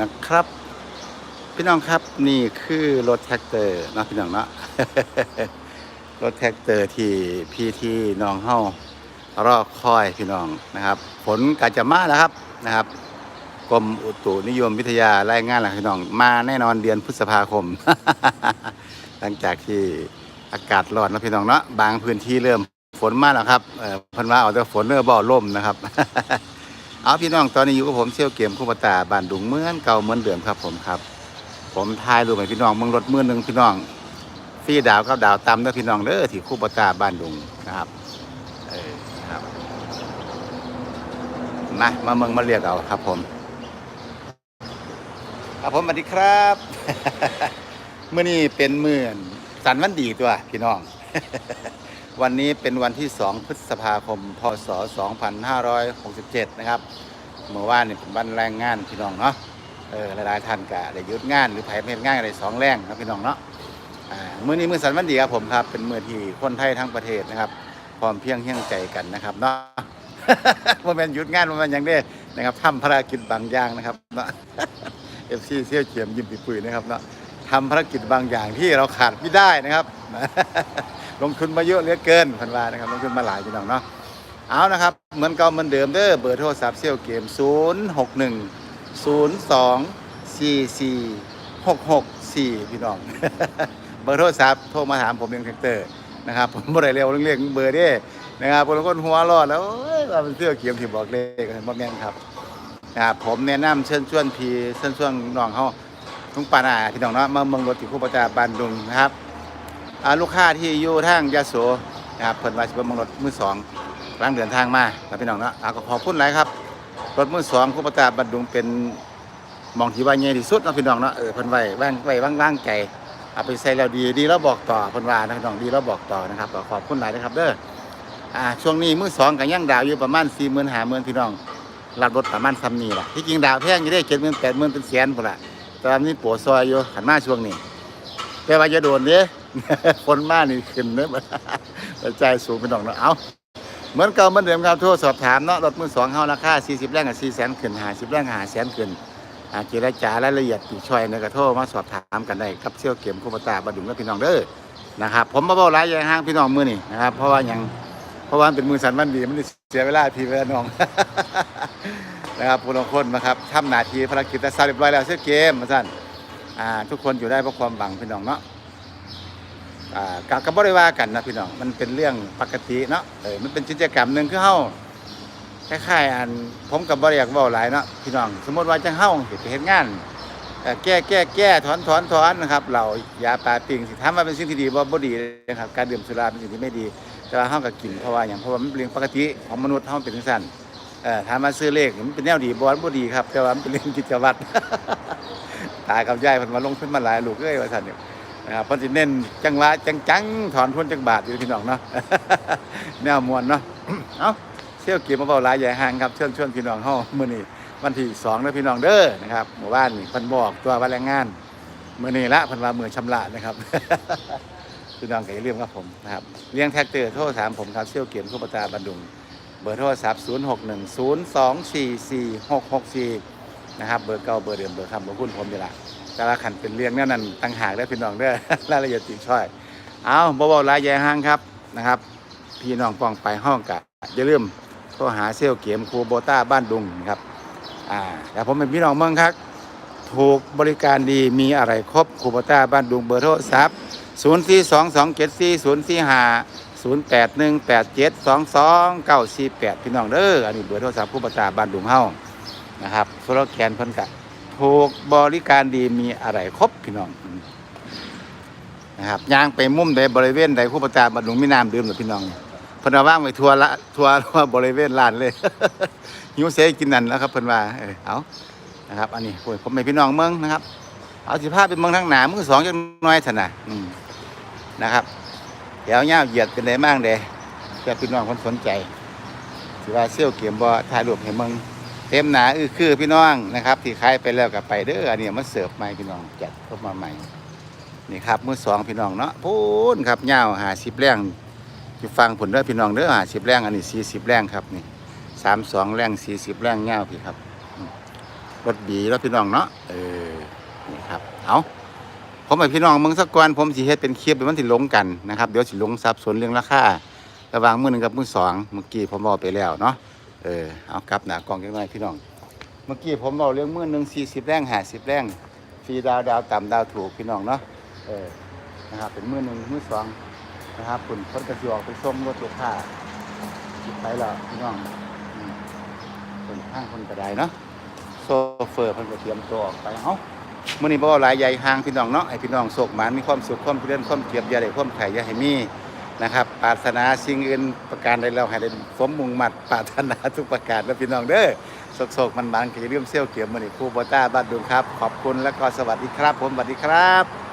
นะครับ พี่น้องครับนี่คือรถแท็กเตอร์นะพี่น้องเนาะรถแท็กเตอร์ที่พี่ที่น้องเฮารอคอยพี่น้องนะครับผลกาจะมาแล้วครับนะครับกรมอุตุนิยมวิทยารายงานแล้วพี่น้อง มาแน่นอนเดือนพฤษภาคม หลังจากที่อากาศร้อนนะพี่น้องเนาะบางพื้นที่เริ่มฝนมาแล้วครับเออพันว่าเอาแต่ฝนเริ่มบ่อล่มนะครับ เอาพี่น้องตอนนี้อยู่กับผมเชี่ยวเกมคู่ปตาบ้านดุงเหมือนเก่าเหมือนเดิมครับผมครับ ผมทายรูปให้พี่น้องเมืองรถมือหนึ่งพี่น้องฟีดาวกับดาวตำเด้อพี่น้องเด้อที่คู่ปตาบ้านดุงนะครับเออครับมามาเมืองมาเรียกเอาครับผมครับผมสวัสดีครับเมื่อนี้เป็นเมื่นสันวันดีตัวพี่น้อง วันนี้เป็นวันที่ 2 พฤษภาคม พศ 2567 นะครับ เมื่อวานนี่เป็นวันแรงงานพี่น้องเนาะ เออหลายๆท่านก็ได้ยุดงานหรือไผ่เพศงานอะไรสองแรงครับพี่น้องเนาะ อ่ามื้อนี้มื้อสันวันดีครับผมครับ เป็นมื้อที่คนไทยทั้งประเทศนะครับพร้อมเพียงเฮียงใจกันนะครับเนาะว่าแม่นหยุดงานว่าแม่นยังได้นะครับทำภารกิจบางอย่างนะครับเนาะเอฟซีเซี่ยวเขียมยิ้มปีปุ๋ยนะครับเนาะทำภารกิจบางอย่างที่เราขาดไม่ได้นะครับ ลงทุนมาเยอะเหลือเกินพันวานะครับลงทุนมาหลายพี่น้องเนาะเอานะครับเหมือนเก่าเหมือนเดิมเด้อเบอร์โทรศัพท์เซี่ยวเกม 0 6 1 0 2 4 4 6 6 4 พี่น้อง เบอร์โทรศัพท์โทรมาถามผมเองแท็กเตอร์นะครับผมบ่ได้เร็วเรื่องเบอร์เด้นะครับคนละคนหัวรอดแล้วเอ้ยว่าเป็นเซี่ยวเกมที่บอกเลขกันบ่แม่นครับนะครับผมแนะนำเชิญชวนพี่เชิญชวนน้องเขาทุงปานาพี่น้องเนาะมาเมืองรถที่คู่ประจาบานดุงนะครับ ลูกค้าที่อยู่ทางยะโสนะครับเพิ่นว่าสิเป็นเมืองรถมือสองกำลังเดินทางมาแล้วพี่น้องเนาะอ่าก็ขอบคุณหลายครับรถมือสองคู่ประจาบานดุงเป็นหมองที่ว่าใหญ่ที่สุดเนาะพี่น้องเนาะเออเพิ่นไว้ว่งไว้ว่างๆใจเอาไปใส่แล้วดีดีแล้วบอกต่อเพิ่นว่านะพี่น้องดีแล้วบอกต่อนะครับก็ขอบคุณหลายนะครับเด้ออ่าช่วงนี้มือสองก็ยังดาวอยู่ประมาณ4 0 0 0 0 5 0 0 0 0พี่น้องรับรถประมาณซ้ำนี่แหละที่จริงดาวแพงอยู่ได้เจ็ดหมื่นแปดหมื่นเป็นแสนพุ่นละแต่ว่ามีปัวซอยอยู่หันมาช่วงนี้ แต่ว่าจะโดนเด้คนมานี่ขึ้นเนื้อปัจจัยสูงเป็นดอกเนาะเอาเหมือนเก่าเหมือนเดิมครับโทรสอบถามเนาะรถมือสองเฮาราคา40 แรงกับ4แสนขึ้น50แรง5แสนขึ้นอาเจรจารายละเอียดปีช่อยเนี่ยก็โทรมาสอบถามกันได้กับเซี่ยวเกมคุปตาบดุงกับพี่น้องเด้อนะครับผมมาบอกหลายย่างห้างพี่น้องมือนี่นะครับเพราะว่ายังเพราะว่าเป็นมือสันวันดีมันเสียเวลาพี่เวลาน้องนะครับผู้ลงคนนะครับทำหน้าที่ภารกิจแต่ทราเรียบร้อยแล้วเสียวเกมมาสั่น อ่าทุกคนอยู่ได้เพราะความหวังพี่น้องเนาะอ่ากับกับบริวากันนะพี่น้องมันเป็นเรื่องปกติเนาะเออมันเป็นกิจกรรมหนึ่งคือเฮาคล้ายๆอันผมกับบริยากเว้าหลายเนาะพี่น้องสมมติว่าจังเฮาสิไปเฮ็ดงานแก้แก้แก้ถอนถอนถอนนะครับ เรายาปลาปิงสิถามาเป็นสิ่งที่ดีบ่บ่ดีนะครับ การดื่มสุราเป็นสิ่งที่ไม่ดี แต่ว่าเฮาก็กินเพราะว่าอย่างเพราะว่ามันเป็นเรื่องปกติของมนุษย์เฮาเป็นจังสันเอ่อถามมาซื้อเลขมันเป็นแนวดีบอลบ่ดีครับ แต่ว่ามันเป็นเรื่องกิจวัตร ตากับยายเพิ่นมาลงทุนมาหลายลูกเอ้ยว่าซั่นเนี่ยนะครับเพิ่นสิเน้นจังหวะจังๆถอนทุนจักบาทอยู่พี่น้องเนาะแนวมวลเนาะเอ้าเที่ยวเก็บมาเบาหลายใหญ่ห่างครับเชิญชวนพี่น้องเฮามื้อนี้วันที่2เด้อพี่น้องเด้อนะครับหมู่บ้านนี่เพิ่นบอกตัวว่าแรงงานมื้อนี้ละเพิ่นว่ามื้อชำระนะครับพี่น้องก็อย่าลืมครับผมนะครับเลี้ยงแท็กเตอร์โทรถามผมครับเซี่ยวเกียมคุปตาบันดุงเบอร์โทรศัพท์ 0 นะครับเบอร์เก่าเบอร์เดิมเบอร์คำเบอร์คุณผมนี่ละแต่ละขันเป็นเรียงนั่นนั่นตั้งหากได้พี่น้องเด้อรายละเอียดติดช่อย เอาบ่เบาๆหลายแย่ห้างครับนะครับ พี่น้องป้องไปห้องกะอย่าลืมโทรหาเซลเกมครูโบต้าบ้านดุงนะครับอ่าแต่ผมเป็นพี่น้องเมืองครับถูกบริการดีมีอะไรครบครูโบต้าบ้านดุงเบอร์โทรศัพท์0 4 2 2 7 4 0 4 5 0 8 1 8 7 2 2 9 4 8พี่น้องเด้ออันนี้เบอร์โทรศัพท์ผู้ประจาบ้านดุงเฮ้า นะครับโซโลแกนเพิ่นกะถูกบริการดีมีอะไรครบพี่น้องนะครับย่างไปมุมใดบริเวณใดผู้ประจาบ้านดุงมีน้ำดื่มหรือพี่น้องเพิ่นเอาว่างไว้ทัวละทัวทั่วบริเวณลานเลยหิวเสกินนั่นแล้วครับเพิ่นว่าเออเอานะครับ อันนี้โอ้ยผมเป็นพี่น้องเมืองนะครับ เอาสิภาพเป็นเมืองทางหนามือสองจังน้อยถนะอืมนะครับเดี๋ยวเงาวเหยียดเป็นไรมั่งเด้เพื่อพี่น้องคนสนใจสิว่าเซี่ยวเกียมบ่ถ่ายรูปให้เมึง เต็มหนาอือคือพี่น้องนะครับที่ขายไปแล้วก็ไปเด้ออันนี้มาเสิร์ฟใหม่พี่น้องจัดเข้ามาใหม่นี่ครับมือสองพี่น้องเนาะพูนครับเงาหาสิบแรงอยู่ฟังผลเด้อพี่น้องเด้อหาสิบแรงอันนี้สี่สิบแรงครับนี่สามสองแรงสี่สิบแรงเงาพี่ครับรถบีแล้วพี่น้องเนาะเออนี่ครับเอาผมให้พี่น้องเมืองสักก่อนผมสิเฮ็ดเป็นเคลิปเป็นมันสิลงกันนะครับเดี๋ยวสิลงสับสนเรื่องราคาระหว่างมือหนึ่งกับมือสองเมื่อกี้ผมบอกไปแล้วเนาะ เออเอากลับหนากล้องกันหน่อยพี่น้อง เมื่อกี้ผมบอกเรื่องมือหนึ่งสี่สิบแรงห้าสิบแรงฟรีดาวดาวต่ำดาวถูกพี่น้องเนาะเออนะครับเป็นมือหนึ่งมือสองนะครับคุณคนกระสิออกไปส่งรถลูกค้าไปแล้วพี่น้องอืมเป็นข้างคนกระไดเนาะโซเฟอร์เพิ่นก็เตรียมตัวออกไปเอ้ามื้อนี้บ่ว่าหลายใหญ่ห่างพี่น้องเนาะให้พี่น้องโศกหมานมีความสุขความเจริญความเกียรติอย่าได้ความไข่อย่าให้มี นะครับปรารถนาสิ่งอื่นประการใดเราให้ได้สมมุ่งมัดปรารถนาทุกประการแล้วพี่น้องเด้อโศกมันบางก็จะเรื่องเซี่ยวเกี่ยวมือนี่ครูโบต้าบ้านดุงครับ ขอบคุณและก็สวัสดีครับ ผมสวัสดีครับ